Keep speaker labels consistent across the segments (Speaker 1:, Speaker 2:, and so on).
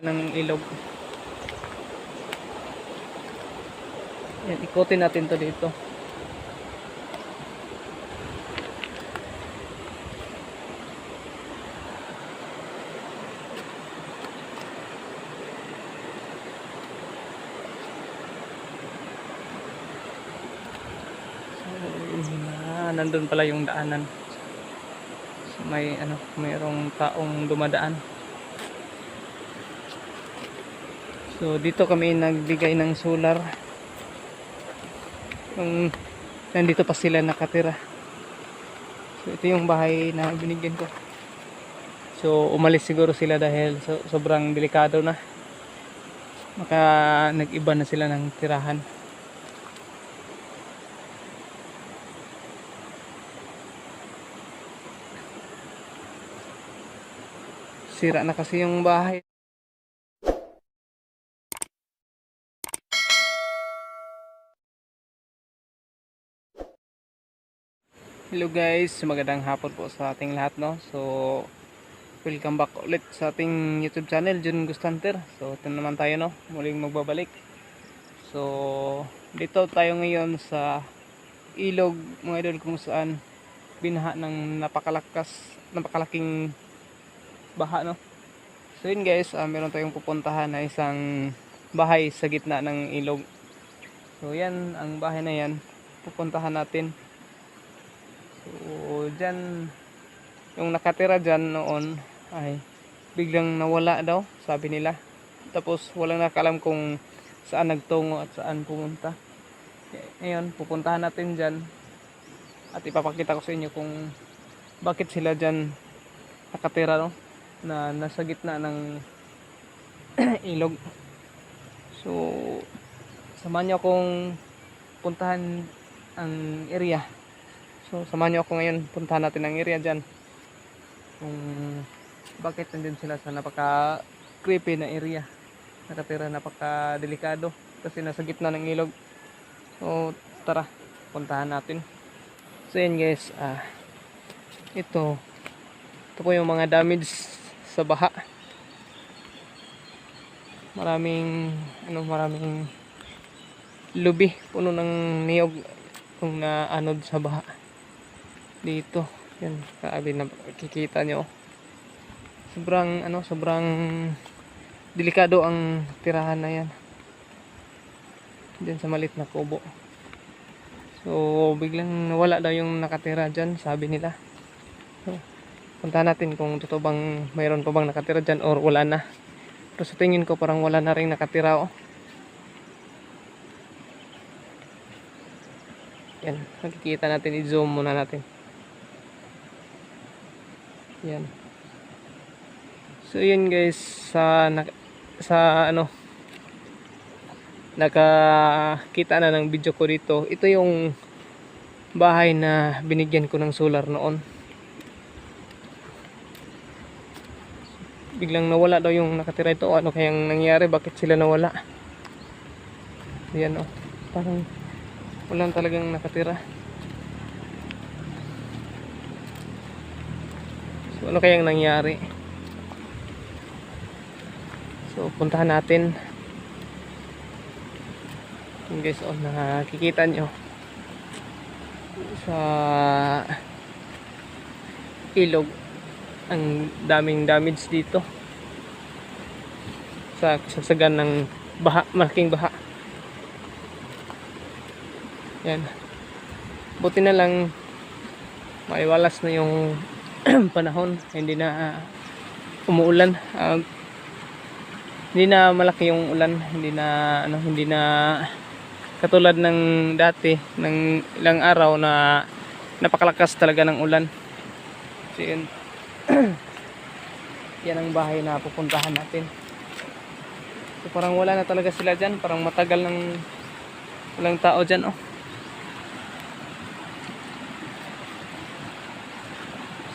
Speaker 1: ng ilog. Yan, ikutin natin to dito. Na, nandun pala yung daanan. So, may ano, mayroong taong dumadaan. So dito kami nagbigay ng solar. Yung nandito pa sila nakatira. So ito yung bahay na binigyan ko. So umalis siguro sila dahil so, sobrang delikado na. Maka nag-iba na sila ng tirahan. Sira na kasi yung bahay. Hello guys, magandang hapon po sa ating lahat no. So welcome back ulit sa ating YouTube channel Jun Gustanter. So ito naman tayo no, muling magbabalik. So dito tayo ngayon sa ilog mga idol kung saan binaha ng napakalakas, napakalaking baha no. So yun guys, ah, meron tayong pupuntahan na isang bahay sa gitna ng ilog. So yan, ang bahay na yan, pupuntahan natin. So, dyan, yung nakatira dyan noon ay biglang nawala daw, sabi nila. Tapos, walang nakalam kung saan nagtungo at saan pumunta. Ngayon, pupuntahan natin dyan at ipapakita ko sa inyo kung bakit sila dyan nakatira, no? Na nasa gitna ng ilog. So, samahan nyo akong puntahan ang area So, samahan nyo ako ngayon. Puntahan natin ang area dyan. Kung bakit nandun sila sa napaka creepy na area. Nakatira napaka delikado. Kasi nasa gitna ng ilog. So, tara. Puntahan natin. So, yun guys. Ah, ito. Ito po yung mga damage sa baha. Maraming, ano, maraming lubi. Puno ng niyog kung naanod sa baha dito. Yan kaabi na kikita nyo. Sobrang ano sobrang delikado ang tirahan na yan. Dyan sa malit na kubo. So biglang nawala daw yung nakatira dyan sabi nila. So, punta natin kung totoo bang mayroon pa bang nakatira dyan or wala na. Pero sa tingin ko parang wala na rin nakatira oh. Yan nakikita natin i-zoom muna natin yan. So yun guys sa na, sa ano nakakita na ng video ko dito. Ito yung bahay na binigyan ko ng solar noon. Biglang nawala daw yung nakatira ito. Ano kayang nangyari? Bakit sila nawala? Yan oh. Parang walang talagang nakatira. Ano kayang nangyari? So, puntahan natin. Yung guys, oh, nakikita nyo. Sa ilog. Ang daming damage dito. Sa kasagsagan ng baha, malaking baha. Yan. Buti na lang maiwalas na yung panahon hindi na uh, umuulan. Uh, hindi na malaki yung ulan hindi na ano hindi na katulad ng dati ng ilang araw na napakalakas talaga ng ulan. So yun. Yan ang bahay na pupuntahan natin. So parang wala na talaga sila dyan. Parang matagal ng walang tao dyan oh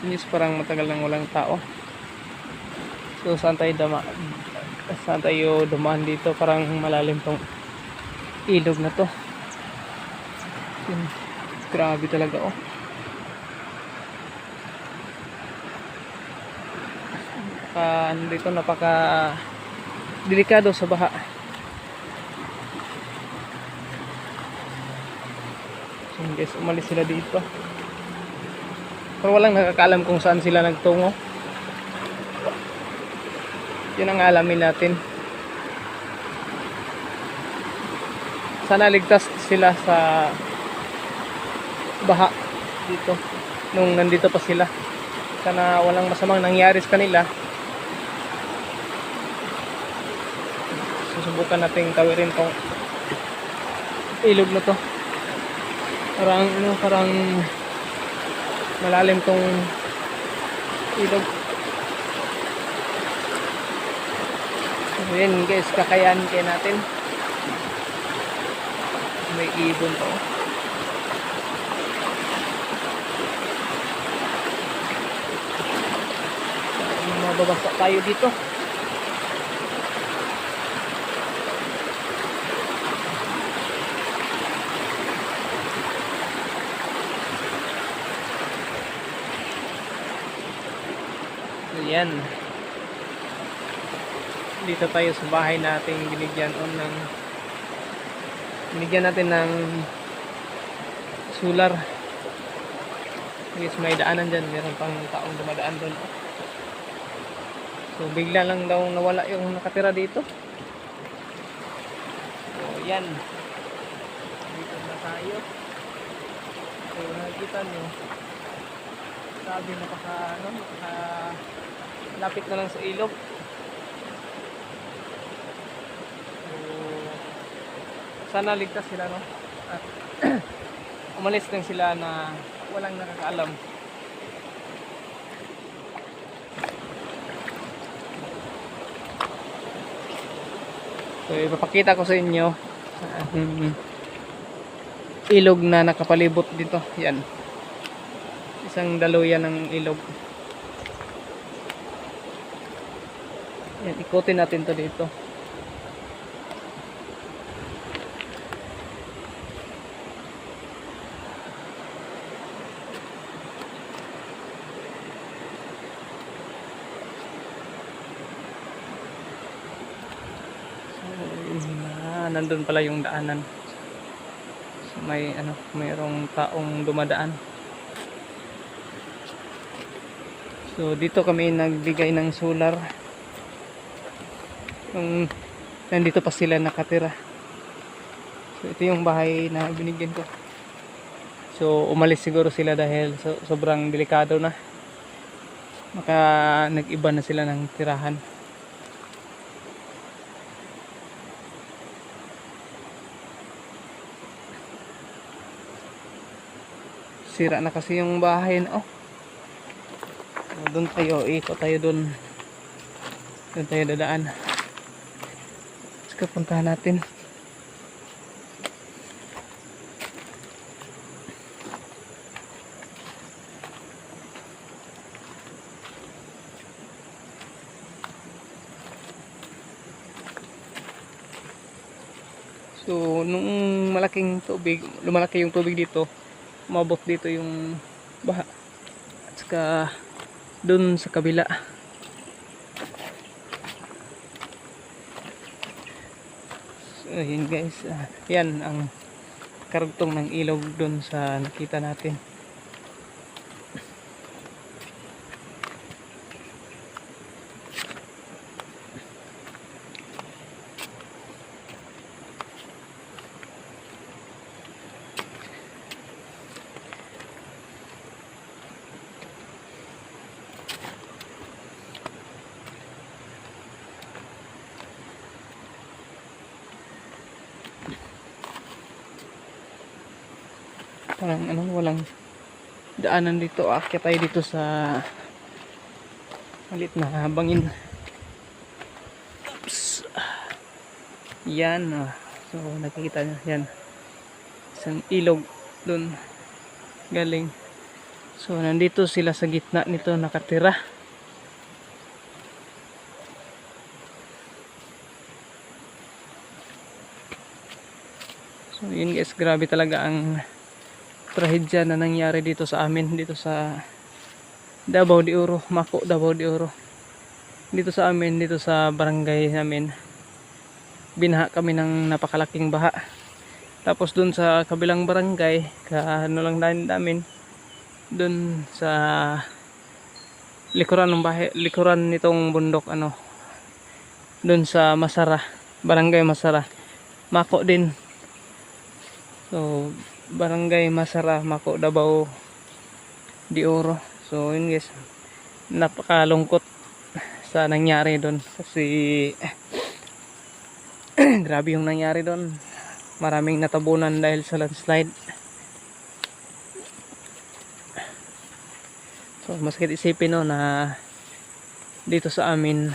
Speaker 1: Sinis parang matagal nang walang tao. So saan tayo dama saan tayo dumaan dito parang malalim tong ilog na to. Grabe talaga oh. Napaka, ano dito napaka delikado sa baha. So guys, umalis sila dito. Pero walang nakakaalam kung saan sila nagtungo. Yun ang alamin natin. Sana ligtas sila sa baha dito nung nandito pa sila. Sana walang masamang nangyari sa kanila. Susubukan nating tawirin tong ilog na to. Parang ano, parang malalim tong ilog. So yun guys, kakayanin kayo natin. May ibon to. Mababasa tayo dito. Ayan. Dito tayo sa bahay nating binigyan on ng binigyan natin ng solar. Guys, may daanan dyan. Meron pang taong dumadaan doon. So, bigla lang daw nawala yung nakatira dito. So, yan. Dito na tayo. So, nakikita nyo. Sabi napaka, ano, napaka lapit na lang sa ilog. Sana ligtas sila, no? At umalis lang sila na walang nakakaalam. So, ipapakita ko sa inyo ang ilog na nakapalibot dito. Yan. Isang daluyan ng ilog. Yan, ikutin natin to dito. Ah, nandun pala yung daanan. So, may ano, mayroong taong dumadaan. So dito kami nagbigay ng solar. Yung nandito pa sila nakatira. So ito yung bahay na binigyan ko. So umalis siguro sila dahil so, sobrang delikado na. Maka nag-iba na sila ng tirahan. Sira na kasi yung bahay na oh. So, doon tayo, ikot tayo doon. Doon tayo dadaan. Let's puntahan natin. So, nung malaking tubig, lumalaki yung tubig dito, umabot dito yung baha. At saka, dun sa kabila. So, guys. ah, yan ang karugtong ng ilog dun sa nakita natin. Parang ano, walang daanan dito. Akyat tayo dito sa malit na bangin. Oops. Yan. ah. So, nakikita nyo. Yan. Isang ilog dun galing. So, nandito sila sa gitna nito nakatira. So, yun guys. Grabe talaga ang trahedya na nangyari dito sa amin dito sa Davao de Oro, Mako Davao de Oro. Dito sa amin, dito sa barangay namin. binaha kami ng napakalaking baha. Tapos dun sa kabilang barangay, ka ano lang namin, dun sa likuran ng bahay, likuran nitong bundok ano dun sa Masara, barangay Masara. Mako din. So, barangay Masara, Mako, Davao, de Oro. So, yun guys, napakalungkot sa nangyari doon kasi grabe yung nangyari doon. Maraming natabunan dahil sa landslide. So, masakit isipin no na dito sa amin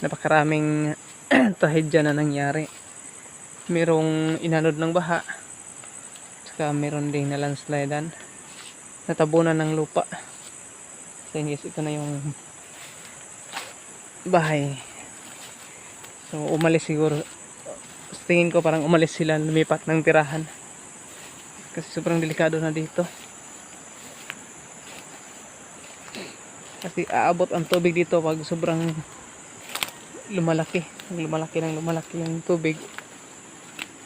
Speaker 1: napakaraming trahedya na nangyari. Merong inanod ng baha. Saka meron ding na landslidean. Natabunan ng lupa. So yes, ito na yung bahay. So umalis siguro. Sa tingin ko parang umalis sila lumipat ng tirahan. Kasi sobrang delikado na dito. Kasi aabot ang tubig dito pag sobrang lumalaki. Lumalaki ng lumalaki yung tubig,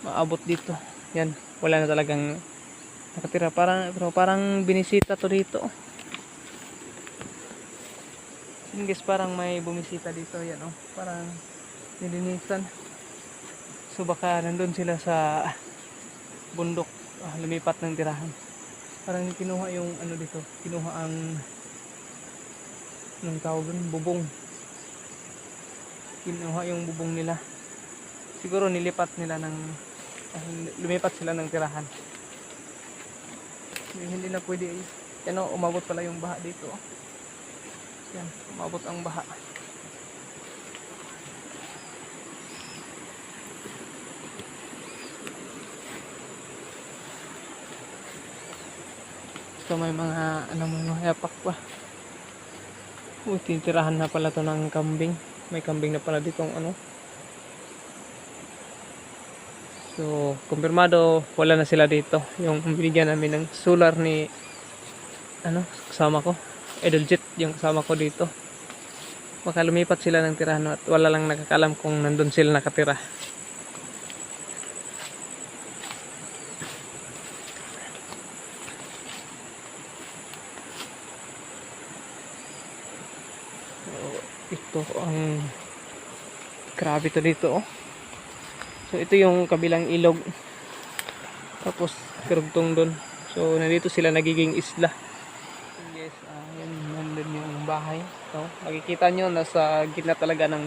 Speaker 1: maabot dito. Yan, wala na talagang nakatira. Parang, pero parang binisita to dito. Guys, parang may bumisita dito. Yan oh, parang nilinisan. So baka nandun sila sa bundok, ah, lumipat ng tirahan. Parang kinuha yung ano dito, kinuha ang ng tawag dun, bubong kinuha yung bubong nila siguro nilipat nila ng lumipat sila ng tirahan hindi, hindi na pwede yan o, umabot pala yung baha dito yan, umabot ang baha so may mga ano mga yapak pa Uy, tinitirahan na pala to ng kambing. May kambing na pala dito ano. So, kumpirmado, wala na sila dito. Yung binigyan namin ng solar ni ano, kasama ko. Edoljit, yung kasama ko dito. Baka lumipat sila ng tirahan at wala lang nakakalam kung nandun sila nakatira. ito ang grabe to dito oh. So ito yung kabilang ilog. Tapos karugtong doon so nandito sila nagiging isla. Yes uh, yan nandun yung bahay. So makikita nyo nasa gitna talaga ng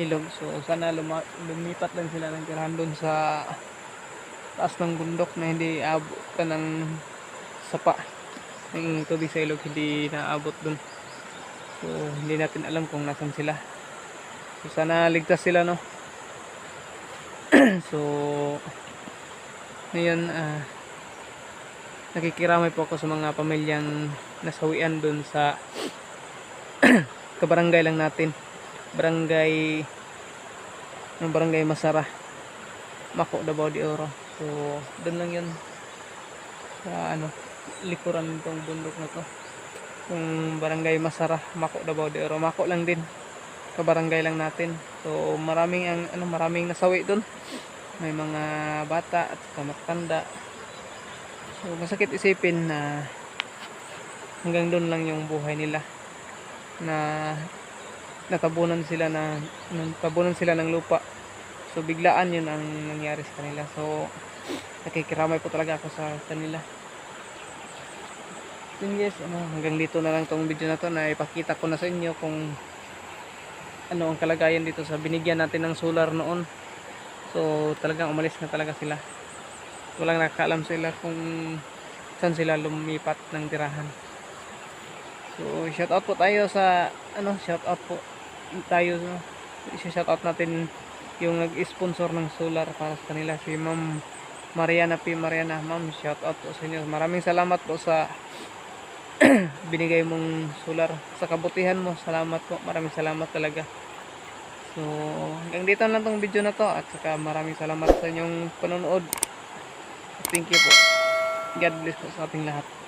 Speaker 1: ilog. So sana lumipat lang sila ng tirahan doon sa taas ng bundok na hindi abutan ng sapa. Ng tubig sa ilog hindi naabot doon So, hindi natin alam kung nasan sila. So, sana ligtas sila, no? So, ngayon, ah, nakikiramay po ako sa mga pamilyang nasawian dun sa kabarangay lang natin. Barangay, ng barangay Masara. Mako, Davao de Oro. So, dun lang yun. Sa, ano, likuran nitong bundok na to yung barangay Masara, Mako Davao de Oro. Mako lang din. Kabarangay lang natin. So maraming ang ano maraming nasawi doon. May mga bata at saka matanda. So masakit isipin na hanggang doon lang yung buhay nila na natabunan sila na natabunan sila ng lupa. So biglaan yun ang nangyari sa kanila. So nakikiramay po talaga ako sa kanila yun guys ano, hanggang dito na lang tong video na to na ipakita ko na sa inyo kung ano ang kalagayan dito sa binigyan natin ng solar noon. So talagang umalis na talaga sila. Walang nakakaalam sila kung saan sila lumipat ng tirahan. So shout out po tayo sa ano shout out po tayo no? shout out natin yung nag-sponsor ng solar para sa kanila si ma'am Mariana P. Mariana. Ma'am shout out po sa inyo. Maraming salamat po sa binigay mong solar sa kabutihan mo. Salamat po. Maraming salamat talaga. So hanggang dito lang tong video na to. At saka maraming salamat sa inyong panonood. Thank you po. God bless po sa ating lahat